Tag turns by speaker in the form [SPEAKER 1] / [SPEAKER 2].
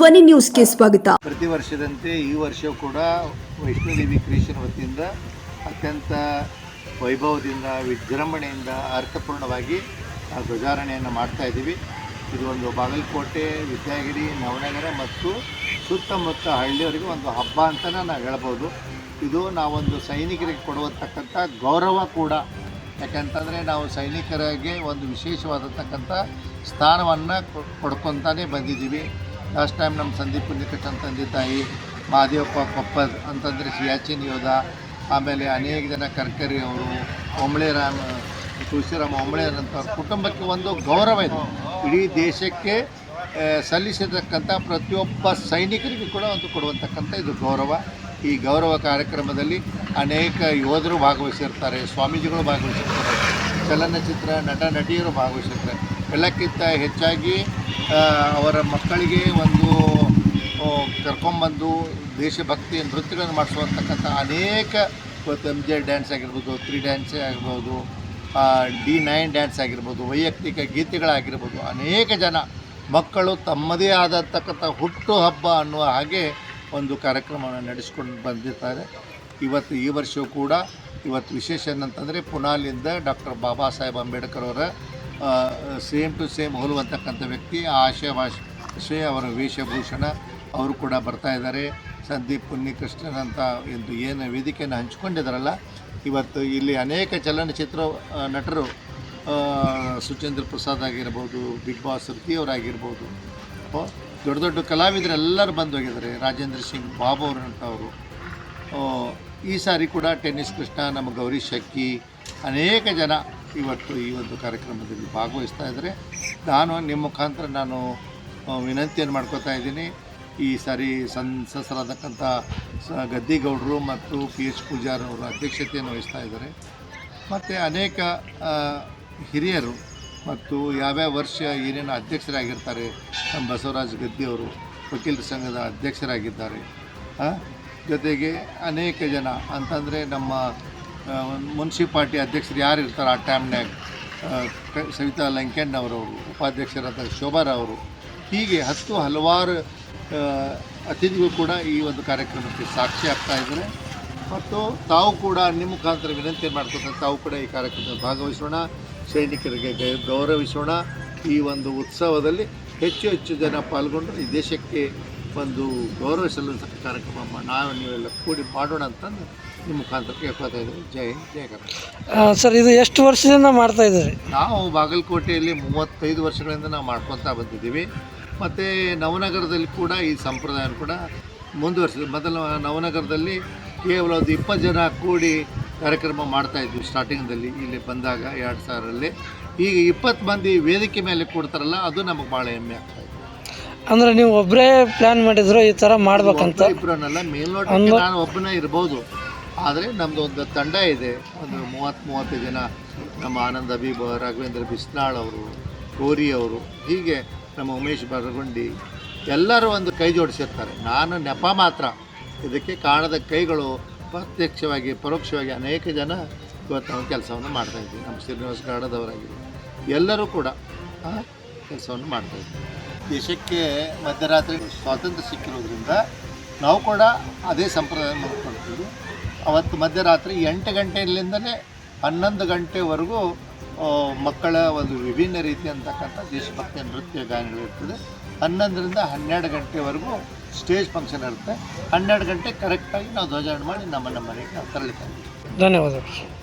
[SPEAKER 1] ಧ್ವನಿ ನ್ಯೂಸ್ಗೆ ಸ್ವಾಗತ.
[SPEAKER 2] ಪ್ರತಿ ವರ್ಷದಂತೆ ಈ ವರ್ಷ ಕೂಡ ವೈಷ್ಣೋದೇವಿ ಕ್ರಿಯೇಷನ್ ವತಿಯಿಂದ ಅತ್ಯಂತ ವೈಭವದಿಂದ, ವಿಜೃಂಭಣೆಯಿಂದ, ಅರ್ಥಪೂರ್ಣವಾಗಿ ಧ್ವಜಾರಣೆಯನ್ನು ಮಾಡ್ತಾ ಇದ್ದೀವಿ. ಇದು ಒಂದು ಬಾಗಲಕೋಟೆ, ವಿದ್ಯಾಗಿರಿ, ನವನಗರ ಮತ್ತು ಸುತ್ತಮುತ್ತ ಹಳ್ಳಿಯವರಿಗೆ ಒಂದು ಹಬ್ಬ ಅಂತಲೇ ನಾವು ಹೇಳ್ಬೋದು. ಇದು ನಾವೊಂದು ಸೈನಿಕರಿಗೆ ಕೊಡುವತಕ್ಕಂಥ ಗೌರವ ಕೂಡ. ಯಾಕಂತಂದರೆ ನಾವು ಸೈನಿಕರಿಗೆ ಒಂದು ವಿಶೇಷವಾದತಕ್ಕಂಥ ಸ್ಥಾನವನ್ನು ಕೊಡ್ಕೊತಾನೆ ಬಂದಿದ್ದೀವಿ. ಲಾಸ್ಟ್ ಟೈಮ್ ನಮ್ಮ ಸಂದೀಪ್ ಪುಣ್ಯಕೃಷ್ಣನ್ ತಂದೆ ತಾಯಿ ಮಹಾದೇವಪ್ಪ ಕೊಪ್ಪದ್ ಅಂತಂದರೆ ಸಿಯಾಚಿನ್ ಯೋಧ, ಆಮೇಲೆ ಅನೇಕ ಜನ ಕರ್ಕರಿ ಅವರು ರಾಮ್ ಒಂಬ್ಳೆ ತುಳಸಿರಾಮ ಅಂತ ಕುಟುಂಬಕ್ಕೆ ಒಂದು ಗೌರವ ಇದೆ. ಇಡೀ ದೇಶಕ್ಕೆ ಸಲ್ಲಿಸಿರ್ತಕ್ಕಂಥ ಪ್ರತಿಯೊಬ್ಬ ಸೈನಿಕರಿಗೂ ಕೂಡ ಒಂದು ಕೊಡುವಂತಕ್ಕಂಥ ಇದು ಗೌರವ. ಈ ಗೌರವ ಕಾರ್ಯಕ್ರಮದಲ್ಲಿ ಅನೇಕ ಯೋಧರು ಭಾಗವಹಿಸಿರ್ತಾರೆ, ಸ್ವಾಮೀಜಿಗಳು ಭಾಗವಹಿಸಿರ್ತಾರೆ, ಚಲನಚಿತ್ರ ನಟ, ನಟಿಯರು ಭಾಗವಹಿಸಿರ್ತಾರೆ. ಎಲ್ಲಕ್ಕಿಂತ ಹೆಚ್ಚಾಗಿ ಅವರ ಮಕ್ಕಳಿಗೆ ಒಂದು ಕರ್ಕೊಂಬಂದು ದೇಶಭಕ್ತಿ ನೃತ್ಯಗಳನ್ನು ಮಾಡಿಸುವಂತಕ್ಕಂಥ ಅನೇಕ ಇವತ್ತು ಎಂ ಜೆ ಡ್ಯಾನ್ಸ್ ಆಗಿರ್ಬೋದು ತ್ರೀ ಡ್ಯಾನ್ಸ್ ಆಗಿರ್ಬೋದು ಡಿ ನೈನ್ ಡ್ಯಾನ್ಸ್ ಆಗಿರ್ಬೋದು, ವೈಯಕ್ತಿಕ ಗೀತೆಗಳಾಗಿರ್ಬೋದು, ಅನೇಕ ಜನ ಮಕ್ಕಳು ತಮ್ಮದೇ ಆದಂತಕ್ಕಂಥ ಹುಟ್ಟು ಹಬ್ಬ ಅನ್ನುವ ಹಾಗೆ ಒಂದು ಕಾರ್ಯಕ್ರಮವನ್ನು ನಡೆಸ್ಕೊಂಡು ಬಂದಿರ್ತಾರೆ ಇವತ್ತು ಈ ವರ್ಷವೂ ಕೂಡ, ಇವತ್ತು ವಿಶೇಷ ಏನಂತಂದರೆ, ಪುನಾಲಿಂದ ಡಾಕ್ಟರ್ ಬಾಬಾ ಸಾಹೇಬ್ ಅಂಬೇಡ್ಕರ್ ಅವರ ಸೇಮ್ ಟು ಸೇಮ್ ಹೋಲುವಂತಕ್ಕಂಥ ವ್ಯಕ್ತಿ ಆಶಯ ಭಾಷೆ ಅವರ ವೇಷಭೂಷಣ ಅವರು ಕೂಡ ಬರ್ತಾ ಇದ್ದಾರೆ. ಸಂದೀಪ್ ಪುಣ್ಯಕೃಷ್ಣನ್ ಅಂತ ಎಂದು ಏನು ವೇದಿಕೆಯನ್ನು ಹಂಚಿಕೊಂಡಿದ್ದಾರಲ್ಲ, ಇವತ್ತು ಇಲ್ಲಿ ಅನೇಕ ಚಲನಚಿತ್ರ ನಟರು ಸುಚೇಂದ್ರ ಪ್ರಸಾದ್ ಆಗಿರ್ಬೋದು, ಬಿಗ್ ಬಾಸ್ ಅವರಾಗಿರ್ಬೋದು ದೊಡ್ಡ ದೊಡ್ಡ ಕಲಾವಿದರೆಲ್ಲರೂ ಬಂದು ಹೋಗಿದ್ದಾರೆ. ರಾಜೇಂದ್ರ ಸಿಂಗ್, ಬಾಬು ಅವರು ಈ ಸಾರಿ ಕೂಡ ಟೆನ್ನಿಸ್ ಕೃಷ್ಣ, ನಮ್ಮ ಗೌರಿ ಶಕ್ಕಿ ಅನೇಕ ಜನ ಇವತ್ತು ಈ ಒಂದು ಕಾರ್ಯಕ್ರಮದಲ್ಲಿ ಭಾಗವಹಿಸ್ತಾ ಇದ್ದಾರೆ. ನಾನು ನಿಮ್ಮ ಮುಖಾಂತರ ನಾನು ವಿನಂತಿಯನ್ನು ಮಾಡ್ಕೋತಾ ಇದ್ದೀನಿ. ಈ ಸಾರಿ ಸಂಸದರಾದಕ್ಕಂಥ ಸ, ಗದ್ದಿಗೌಡರು ಮತ್ತು ಪಿ ಎಚ್ ಪೂಜಾರವರು ಅಧ್ಯಕ್ಷತೆಯನ್ನು ವಹಿಸ್ತಾ ಇದ್ದಾರೆ. ಮತ್ತು ಅನೇಕ ಹಿರಿಯರು ಮತ್ತು ಯಾವ್ಯಾವ ವರ್ಷ ಏನೇನು ಅಧ್ಯಕ್ಷರಾಗಿರ್ತಾರೆ ನಮ್ಮ ಬಸವರಾಜ ಗದ್ದಿಯವರು ವಕೀಲರ ಸಂಘದ ಅಧ್ಯಕ್ಷರಾಗಿದ್ದಾರೆ. ಜೊತೆಗೆ ಅನೇಕ ಜನ ಅಂತಂದರೆ ನಮ್ಮ ಮುನ್ಸಿಪಾಲ್ಟಿ ಅಧ್ಯಕ್ಷರು ಯಾರು ಇರ್ತಾರೆ ಆ ಟೈಮ್ನಾಗ ಸವಿತಾ ಲಂಕೆಣ್ಣವರು ಉಪಾಧ್ಯಕ್ಷರಾದ ಶೋಭಾರವರು ಹೀಗೆ ಹತ್ತು ಹಲವಾರು ಅತಿಥಿಗಳು ಕೂಡ ಈ ಒಂದು ಕಾರ್ಯಕ್ರಮಕ್ಕೆ ಸಾಕ್ಷಿ ಆಗ್ತಾ ಇದ್ದಾರೆ. ಮತ್ತು ತಾವು ಕೂಡ ನಿಮ್ಮ ಮುಖಾಂತರ ವಿನಂತಿ ಮಾಡ್ಕೊತಾರೆ ತಾವು ಕೂಡ ಈ ಕಾರ್ಯಕ್ರಮದಲ್ಲಿ ಭಾಗವಹಿಸೋಣ. ಸೈನಿಕರಿಗೆ ಗೌರವಿಸೋಣ. ಈ ಒಂದು ಉತ್ಸವದಲ್ಲಿ ಹೆಚ್ಚು ಹೆಚ್ಚು ಜನ ಪಾಲ್ಗೊಂಡು ಈ ದೇಶಕ್ಕೆ ಒಂದು ಗೌರವ ಸಲ್ಲಿಸೋ ಕಾರ್ಯಕ್ರಮ ನಾವು ನೀವೆಲ್ಲ ಕೂಡಿ ಮಾಡೋಣ ಅಂತಂದು ಮುಖಾಂತರ ಕೇಳ್ಕೊತಾ ಇದ್ದೀವಿ ಜೈ ಹಿಂದ್, ಜೈ ಕರ್ನಾಟಕ.
[SPEAKER 3] ಸರ್ ಇದು ಎಷ್ಟು ವರ್ಷದಿಂದ ಮಾಡ್ತಾ ಇದ್ದೀರಿ?
[SPEAKER 2] ನಾವು ಬಾಗಲಕೋಟೆಯಲ್ಲಿ ಮೂವತ್ತೈದು ವರ್ಷಗಳಿಂದ ನಾವು ಮಾಡ್ಕೊತಾ ಬಂದಿದ್ದೀವಿ. ಮತ್ತು ನವನಗರದಲ್ಲಿ ಕೂಡ ಈ ಸಂಪ್ರದಾಯ ಕೂಡ ಮುಂದುವರಿಸಿದ್ವಿ ಮೊದಲು ನವನಗರದಲ್ಲಿ ಕೇವಲ ಒಂದು ಇಪ್ಪತ್ತು ಜನ ಕೂಡಿ ಕಾರ್ಯಕ್ರಮ ಮಾಡ್ತಾ ಇದ್ವಿ ಸ್ಟಾರ್ಟಿಂಗ್ದಲ್ಲಿ ಇಲ್ಲಿ ಬಂದಾಗ ಎರಡು ಸಾವಿರಲ್ಲಿ ಈಗ ಇಪ್ಪತ್ತು ಮಂದಿ ವೇದಿಕೆ ಮೇಲೆ ಕೊಡ್ತಾರಲ್ಲ ಅದು ನಮಗೆ ಭಾಳ ಹೆಮ್ಮೆ ಆಗ್ತಾ ಇದೆ.
[SPEAKER 3] ಅಂದ್ರೆ ನೀವು ಒಬ್ಬರೇ ಪ್ಲ್ಯಾನ್ ಮಾಡಿದ್ರು ಈ ಥರ ಮಾಡ್ಬೇಕಂತ?
[SPEAKER 2] ಮೇಲ್ನೋಟಕ್ಕೆ ನಾನು ಒಬ್ಬನೇ ಇರ್ಬೋದು. ಆದರೆ ನಮ್ಮದು ಒಂದು ತಂಡ ಇದೆ. ಒಂದು ಮೂವತ್ತು ಮೂವತ್ತು ಜನ ನಮ್ಮ ಆನಂದ್ ಅಬೀಬ್, ರಾಘವೇಂದ್ರ ಬಿಸ್ನಾಳ್ ಅವರು ಕೋರಿ ಅವರು, ಹೀಗೆ ನಮ್ಮ ಉಮೇಶ್ ಬರಗುಂಡಿ ಎಲ್ಲರೂ ಒಂದು ಕೈ ಜೋಡಿಸಿರ್ತಾರೆ. ನಾನು ನೆಪ ಮಾತ್ರ. ಇದಕ್ಕೆ ಕಾಣದ ಕೈಗಳು ಪ್ರತ್ಯಕ್ಷವಾಗಿ, ಪರೋಕ್ಷವಾಗಿ ಅನೇಕ ಜನ ಇವತ್ತು ನಾವು ಕೆಲಸವನ್ನು ಮಾಡ್ತಾಯಿದ್ವಿ ನಮ್ಮ ಶ್ರೀನಿವಾಸ ಗಾಡದವರಾಗಿ ಎಲ್ಲರೂ ಕೂಡ ಕೆಲಸವನ್ನು ಮಾಡ್ತಾಯಿದ್ವಿ ದೇಶಕ್ಕೆ ಮಧ್ಯರಾತ್ರಿ ಸ್ವಾತಂತ್ರ್ಯ ಸಿಕ್ಕಿರೋದ್ರಿಂದ ನಾವು ಕೂಡ ಅದೇ ಸಂಪ್ರದಾಯ ಮಾಡ್ಕೊಳ್ತೀವಿ. ಅವತ್ತು ಮಧ್ಯರಾತ್ರಿ ಎಂಟು ಗಂಟೆಯಿಂದಲೇ ಹನ್ನೊಂದು ಗಂಟೆವರೆಗೂ ಮಕ್ಕಳ ಒಂದು ವಿಭಿನ್ನ ರೀತಿ ಅಂತಕ್ಕಂಥ ದೇಶಭಕ್ತಿ ನೃತ್ಯ ಗಾನಗಳು ಇರ್ತದೆ. ಹನ್ನೊಂದರಿಂದ ಹನ್ನೆರಡು ಗಂಟೆವರೆಗೂ ಸ್ಟೇಜ್ ಫಂಕ್ಷನ್ ಇರುತ್ತೆ. ಹನ್ನೆರಡು ಗಂಟೆ ಕರೆಕ್ಟಾಗಿ ನಾವು ಧ್ವಜಾರೋಹಣ ಮಾಡಿ ನಮ್ಮ ಮನೆಗೆ ನಾವು ತೆರಳಿತಾ ಇದ್ದೀವಿ
[SPEAKER 3] ಧನ್ಯವಾದಗಳು.